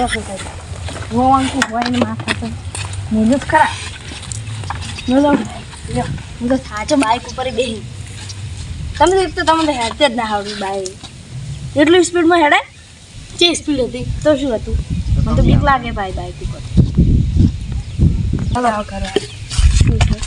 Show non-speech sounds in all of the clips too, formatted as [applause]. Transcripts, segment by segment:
અંકુ હોય ને માથા તો મેલું જ ખરા લ્યો હું તો સાચો બાઇક ઉપર બેહી તમે એક તો તમને હેડતે જ ના આવડ્યું બાઇક એટલું સ્પીડમાં હેડે જે સ્પીડ હતી તો શું હતું મને તો બીક લાગે ભાઈ બાઇક ઉપર હવે કરવા શું છે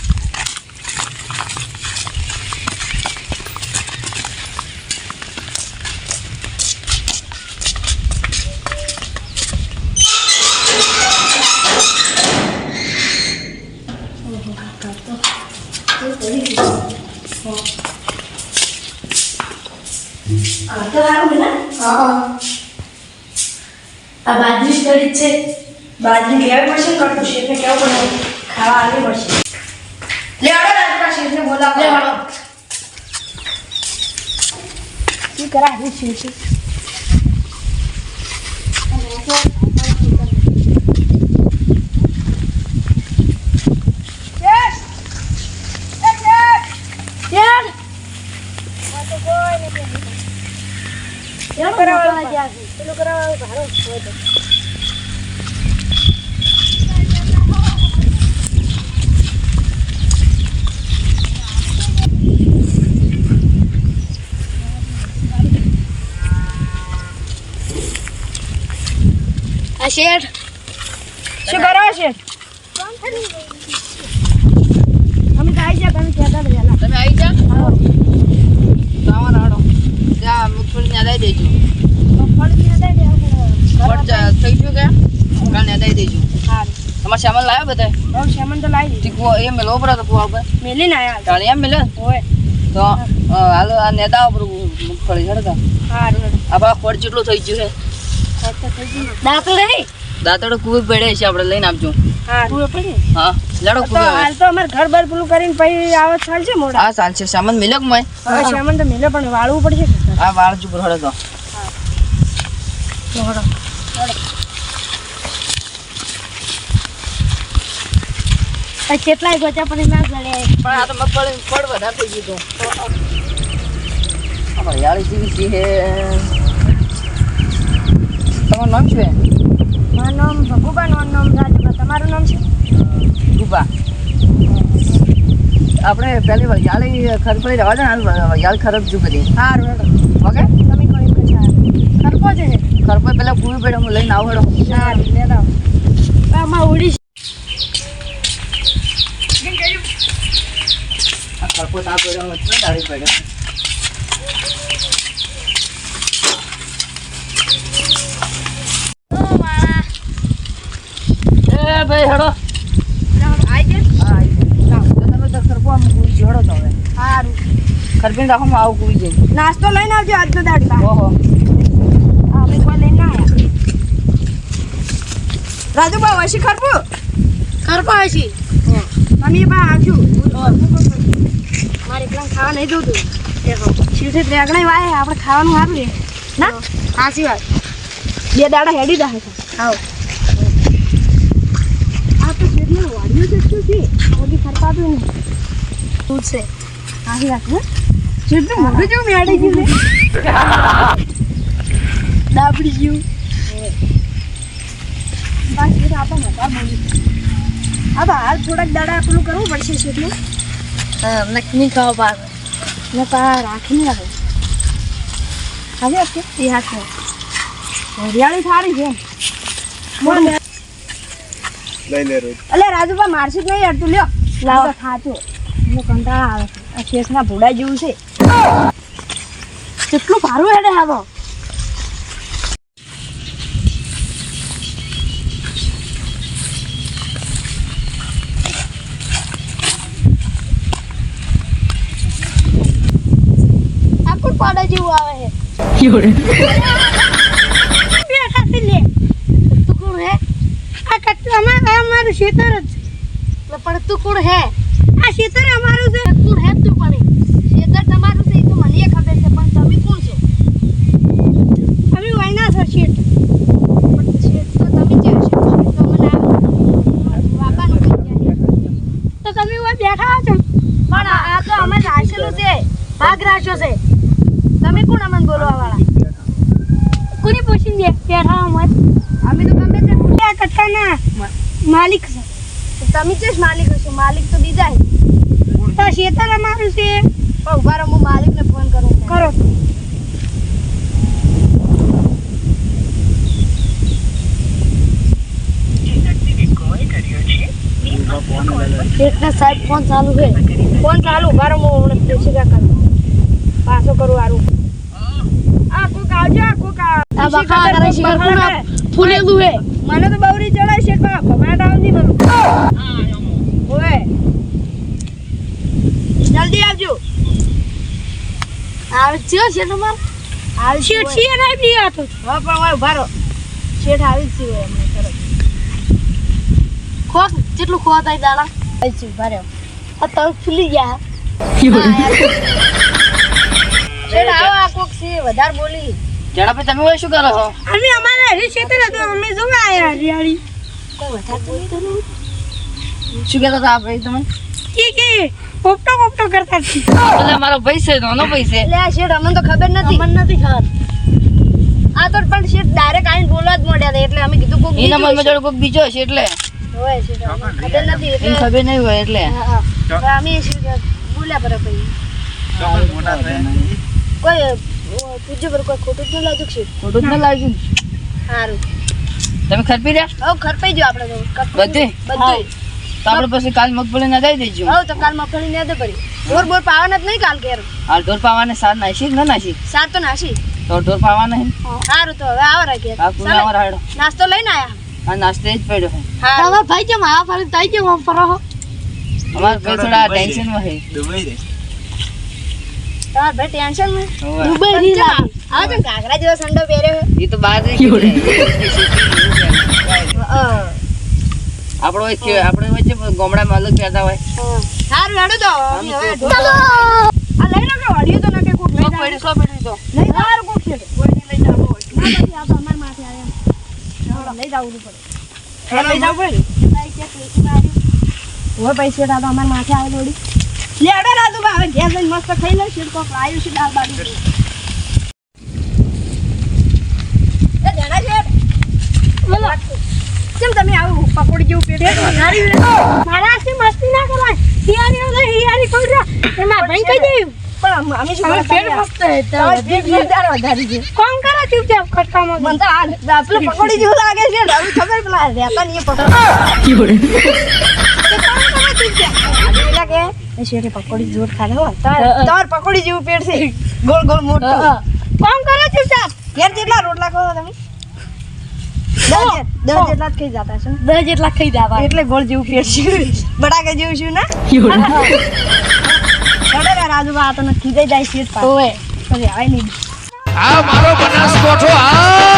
આ તો આ બાજરી સ્ટડી છે. બાજરી લેવી પડશે કટું એટલે કેવું પડે? ખાવા આવી પડશે. લે આડો રાજપા શેઠને બોલાવ. લે શું કરા આવી છે છે પેલું કરાવવાનું ભાડો હોય તો. શેઠ. શું કરો શેઠ અમે તો આવી જા તમે કહેતા હતા તમે આવી જા સામાન હાડો ત્યાં મગફળી ને દઈ દેજો મગફળી ને દઈ દેવા ફટ જા- થઈ ગયું કે? કાલે દઈ દેજો. તમારે શ્યામન લાવ્યો બધા હા શ્યામન તો લાવી દીધું. એ મેલો પડે તો પુઆ ઉપર? મેલીને આયા. તાણે એમ મેલે? હોય તો હાલો આ નેતા ઉપર મગફળી હડતા સારું આપણા ખોટ જેટલું થઈ ગયું છે દાંતણ નહીં કુવી પડે છે આપણે લઈને આપજો પૂરો પડી હા લડો તો હાલ તો અમારે ઘર બાર પેલું કરીને પછી આવત ચાલ છે મોડા. હા સામાન મિલો કે મય? સામાન તો મેલે પણ વાળવું પડશે. આ વાળ ચૂપ હડે તો કેટલાય ગોચા પણ ના ગળે પણ આ તો મગફળી ફળ વધારે થઈ ગયું તો હરિયાળી જેવી છે તમારું નામ છે મારું નામ ભગુબા નું નામ રાજુબા. તમારું નામ છે ગુબા આપણે પેલી વરિયાળી ખરપડી રવા દે ને વરિયાળી ખરબ જો બધી. સારું ઓકે? તમે કોઈ ખરપો છે ખરપડ પેલા કુવી પડે હું લઈને આવડો. હેડો આવો. આમાં ઉડી આ ખરપડ ના પડ્યો દાડી પડ્યો? ભાઈ હેડો. આઈ ગયો. હા આવી જાઓ. તો તમે તો ખરપો આમ કુવી છે, હેડો તો સારું ખરપીને રાખો હું આવું કુવી જઈ નાસ્તો લઈને આવજો આજનો દાડી ઓહો અમે કોઈ લઈને ના આવ્યા રાજુબા વસી ખરપો? ખરપો હશી મમ્મી બા આજુ મારે એકલા ખાવા નહીં દઉં તું. શીરથી ત્રેગણાઈ વાય આપણે ખાવાનું સારું લે ના? સાચી વાત. બે દાડા હેડી છે આવો. આ તો શેરનું વાડિયું છે શું છે? ઓલી ખરપાતું નહીં. તું છે? સાચી વાત હે. શેરનું મોઢું જેવું મેળી ગયું ને ડાબડી [laughs] ગયું. બસ તો આપણે નતા બોલી હા હાલ થોડાક દાડા આપણું કરવું પડશે શેરનું નક્કી કહો પાર ને પા રાખીને આવે હવે એ હાથ હરિયાળી સારી છે. લઈ લે રોજ. અલે રાજુભા મારશું જ નહીં યાર તું લ્યો. લાવ. ખાતું મને કંટાળા આવે છે. આ કેસના ભૂડા જેવું છે. કેટલું ભારું હેડે આવો આવે છે. બે ખાતી લે. તું કોણ હે? આ કટલામાં આ અમારું ખેતર જ પણ તું કોણ હે? આ ખેતર અમારું છે. કોણ હે તું પણ ખેતર તમારું છે એ તો મને ખબર છે પણ તમે કોણ છો? અમે વાયના છો શેઠ પણ શેઠ તો તમે જે હશો શેઠ તો મને બાપાનું તો તમે બેઠા છો? પણ આ આ તો અમે રાશેલું છે ભાગ રાખ્યો છે. તમે કોણ અમને બોલવા વાળા? કોની પૂછીને બેઠા અમે અમે તો ગમે તે કરતા ના. માલિક છે. તમે જ માલિક હશો? માલિક તો બીજા છે તો શેતર અમારું છે. પણ ઊભા રહો હું માલિકને ફોન કરું. કરો. સાહેબ ફોન ચાલુ છે. ફોન ચાલુ રહો હું હમણાં દેશી કરું. પાછો કરું આરું આ કોક આવજો કોક આ બકા કરે શિકાર કોણ ફૂલેલું હે. મને તો બવરી ચડાય છે કા ભમાટ આવની મને. ઓય જલ્દી આવજો. આવે છે છે તમાર? આવે છે છે ને આવી આ તો હા પણ ઓય ઊભા શેઠ આવી છે અમને તરત. ખોક કેટલું ખોવા થાય દાડા? આવી છે આ તમે ફૂલી ગયા. શેઠ આવો આ કોક છે વધારે બોલી. તમે શું કરો છો? અમે અમારા હરી ક્ષેત્ર હતો અમે જોવા આયા હરિયાળી. કોઈ વધારે બોલતો નહીં શું કહેતા હતા આપણે તમે? કે કે પોપટો પોપટો કરતા છે એટલે મારો ભાઈ છે નાનો ભાઈ છે. એટલે શેઠ અમને તો ખબર નથી. અમને નથી ખબર. આ તો પણ શેઠ ડાયરેક્ટ આવીને બોલવા જ મોડ્યા હતા એટલે અમે કીધું કોક એના બીજું મનમાં જોડે કોઈ બીજો છે એટલે. હોય શેઠ ખબર નથી એટલે ખબર નહીં હોય એટલે. હા, હા. તો અમે શેઠ બોલ્યા પર ભાઈ મોટા થયા. કોઈ અ, પર કોઈ ખોટું જ ન લાગ્યું છે ખોટું જ ના લાગ્યું? સારું. તમે ખરપી રહ્યા? હવે ખરપાઈ ગયો આપણે બધે? તો આપણે પછી કાલ મગફળી ના દઈ દેજો. હવે તો કાલ મગફળી ના દે પડી બોર બોર પાવાના જ નહીં કાલ ઘેર? આ ઢોર પાવાને સાર નાસી કે ના નાસી? તો નાસી. તો ઢોર પાવાના હે સારું તો હવે આવો રાખીએ. આ નાસ્તો લઈને આયા? આ નાસ્તે જ પડ્યો તમારા ભાઈ કેમ આવા ફરી? તાઈ કેમ ફરો હો? અમારે ભાઈ થોડા ટેન્શનમાં દુબઈ રે. તમારા ભાઈ ટેન્શનમાં દુબઈ ની લાગે આ તો ઘાઘરા જેવો સંડો પહેર્યો એ તો બહાર ગયું આપણો આપણે વચ્ચે ગામડામાં અલગ પહેરતા હોય. સારું હેડો તો. આ લઈ લો કે વળ્યું તો નકે કોક લઈ જાવ. સો પડ્યું તો. લઈ જાવ. સારું કોક છે. કોઈને લઈ જાવ હોય. ના પછી આ તો અમારા માથે આવે. લઈ જાવું પડે. લઈ જાવું પડે પૈસે તો અમારા માથે આવે થોડી લેડો રાધુ હવે ઘેર જઈને મસ્ત ખાઈ લઈશ છે દાળ બાજુ કેમ તમે આવું પકોડી જેવું પેટ મારાથી મસ્તી ના કરાય હિયારી હિયારી કોઈ એમાં ભાઈ કહી દેવું પણ અમે શું પેટ મસ્ત વધારી છે. કોણ કરે ચૂપચાપ ખટકામાં મને તો આ પેલું પકોડી જેવું લાગે છે હવે ખબર પેલા રહેતા નહીં પકોડી. [laughs] શેઠે પકોડી જોર ખાધે હો તાર પકોડી જેવું પેટ છે. ગોળ ગોળ મોટો. કોમ કરે ચૂપચાપ ઘેર જેટલા રોટલા ખાઓ તમે? દસ જેટલા જ ખાઈ જતા છે. દસ જેટલા ખાઈ જતા. એટલે ગોળ જેવું પેટ છે. બટાકા જેવું છે ને? ચડે રાજુબા આ તો થઈ જાય શેઠ પાસે ઓય આવે નહીં. આ મારો બનાસકોઠો આ!